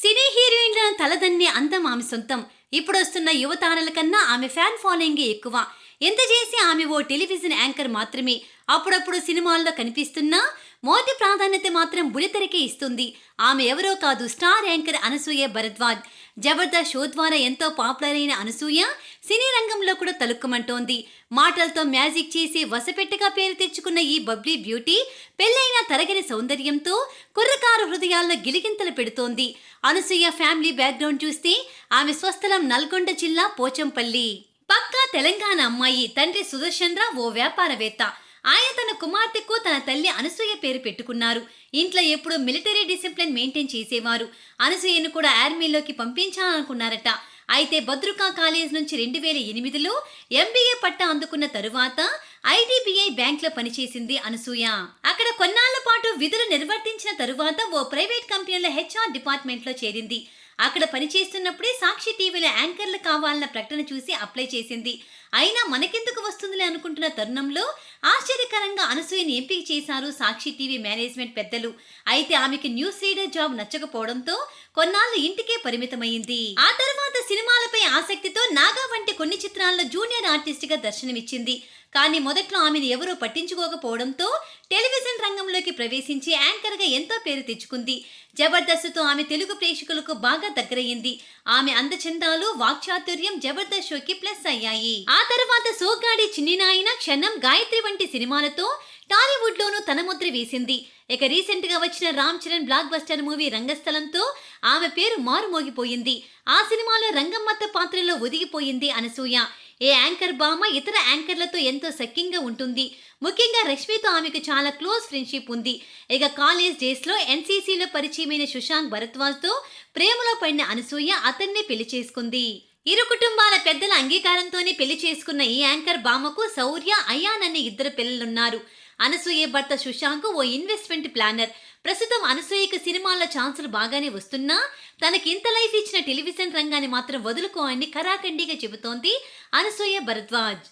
సినీ హీరోయిన్ల తలదన్నే అందం ఆమె సొంతం. ఇప్పుడు వస్తున్న యువతారల కన్నా ఆమె ఫ్యాన్ ఫాలోయింగ్ ఎక్కువ. ఎంత చేసి ఆమె ఓ టెలివిజన్ యాంకర్ మాత్రమే? అప్పుడప్పుడు సినిమాల్లో కనిపిస్తున్నా మోటి ప్రాధాన్యత మాత్రం బులితెరకే ఇస్తుంది. ఆమె ఎవరో కాదు star anchor Anasuya Bharadwaj. Jabardasth show ద్వారా ఎంతో పాపులర్ అయిన అనసూయ సినీ రంగంలో కూడా తలుక్కుమంటోంది. మాటలతో మ్యాజిక్ చేసి వసపెట్టగా పేరు తెచ్చుకున్న ఈ బబ్లీ బ్యూటీ పెళ్ళైన తరగని సౌందర్యంతో కుర్రకారు హృదయాల్లో గిలిగింతలు పెడుతోంది. అనసూయ ఫ్యామిలీ బ్యాక్గ్రౌండ్ చూస్తే ఆమె స్వస్థలం నల్గొండ జిల్లా పోచంపల్లి. పక్కా తెలంగాణ అమ్మాయి తండ్రి సుదర్శన్ రావు ఓ వ్యాపారవేత్త. ఆయన తన కుమార్తెకు తన తల్లి అనసూయ పేరు పెట్టుకున్నారు. ఇంట్లో ఎప్పుడూ మిలిటరీ డిసిప్లిన్ మెయింటైన్ చేసేవారు. అనసూయను కూడా ఆర్మీలోకి పంపించాలనుకున్నారట. అయితే భద్రుకా కాలేజ్ నుంచి రెండు వేల ఎనిమిదిలో ఎంబీఏ పట్టా అందుకున్న తరువాత ఐడిబిఐ బ్యాంక్లో పనిచేసింది అనసూయ. అక్కడ కొన్నాళ్ళ పాటు విధులు నిర్వర్తించిన తరువాత ఓ ప్రైవేట్ కంపెనీలో హెచ్ఆర్ డిపార్ట్మెంట్లో చేరింది. అక్కడ పనిచేస్తున్నప్పుడే సాక్షి టీవీలో యాంకర్లు కావాలన్న ప్రకటన చూసి అప్లై చేసింది. అయినా మనకెందుకు వస్తుందిలే అనుకుంటున్న తరుణంలో ఆశ్చర్యకరంగా అనసూయని ఎంపిక చేశారు సాక్షి టీవీ మేనేజ్మెంట్ పెద్దలు. అయితే ఆమెకి న్యూస్ రీడర్ జాబ్ నచ్చకపోవడంతో కొన్నాళ్ళు ఇంటికే పరిమితమైంది ఆ తర్వాత సినిమాలపై ఆసక్తితో నాగా వంటి కొన్ని చిత్రాల్లో జూనియర్ ఆర్టిస్ట్గా దర్శనమిచ్చింది. కానీ మొదట్లో ఆమెను ఎవరూ పట్టించుకోకపోవడంతో టెలివిజన్ రంగంలోకి ప్రవేశించి యాంకర్గా ఎంతో పేరు తెచ్చుకుంది. జబర్దస్త్తో ఆమె తెలుగు ప్రేక్షకులకు బాగా దగ్గరయ్యింది. ఆమె అందచందాలు వాక్చాతుర్యం జబర్దస్త్ షోకి ప్లస్ అయ్యాయి. ఆ తర్వాత సోగ్గాడి చిన్నినాయన క్షణం గాయత్రి వంటి సినిమాలతో టాలీవుడ్ లోనూ తన ముద్ర వేసింది. ఇక రీసెంట్గా వచ్చిన Ram Charan blockbuster movie రంగస్థలంతో ఆమె పేరు మారుమోగిపోయింది. ఆ సినిమాలో రంగమ్మత్త పాత్రలో ఒదిగిపోయింది అనసూయ. ఏ యాంకర్ బామ్మ ఇతర యాంకర్లతో ఎంతో సఖ్యంగా ఉంటుంది. ముఖ్యంగా రష్మితో ఆమెకు చాలా క్లోజ్ ఫ్రెండ్షిప్ ఉంది. ఇక కాలేజ్ డేస్లో ఎన్సీసీలో పరిచయమైన సుశాంత్ భరద్వాజ్తో ప్రేమలో పడిన అనసూయ అతన్నే పెళ్ళి చేసుకుంది. ఇరు కుటుంబాల పెద్ద అంగీకారంతోనే పెళ్ళి చేసుకున్న ఈ యాంకర్ బామకు శౌర్య అయాన్ అనే ఇద్దరు పిల్లలున్నారు. అనసూయ భర్త సుశాంక్ ఓ ఇన్వెస్ట్మెంట్ ప్లానర్. ప్రస్తుతం అనసూయకు సినిమాల్లో ఛాన్సులు బాగానే వస్తున్నా తనకి ఇంత లైఫ్ ఇచ్చిన టెలివిజన్ రంగాన్ని మాత్రం వదులుకో అని కరాఖండిగా చెబుతోంది అనసూయ భరద్వాజ్.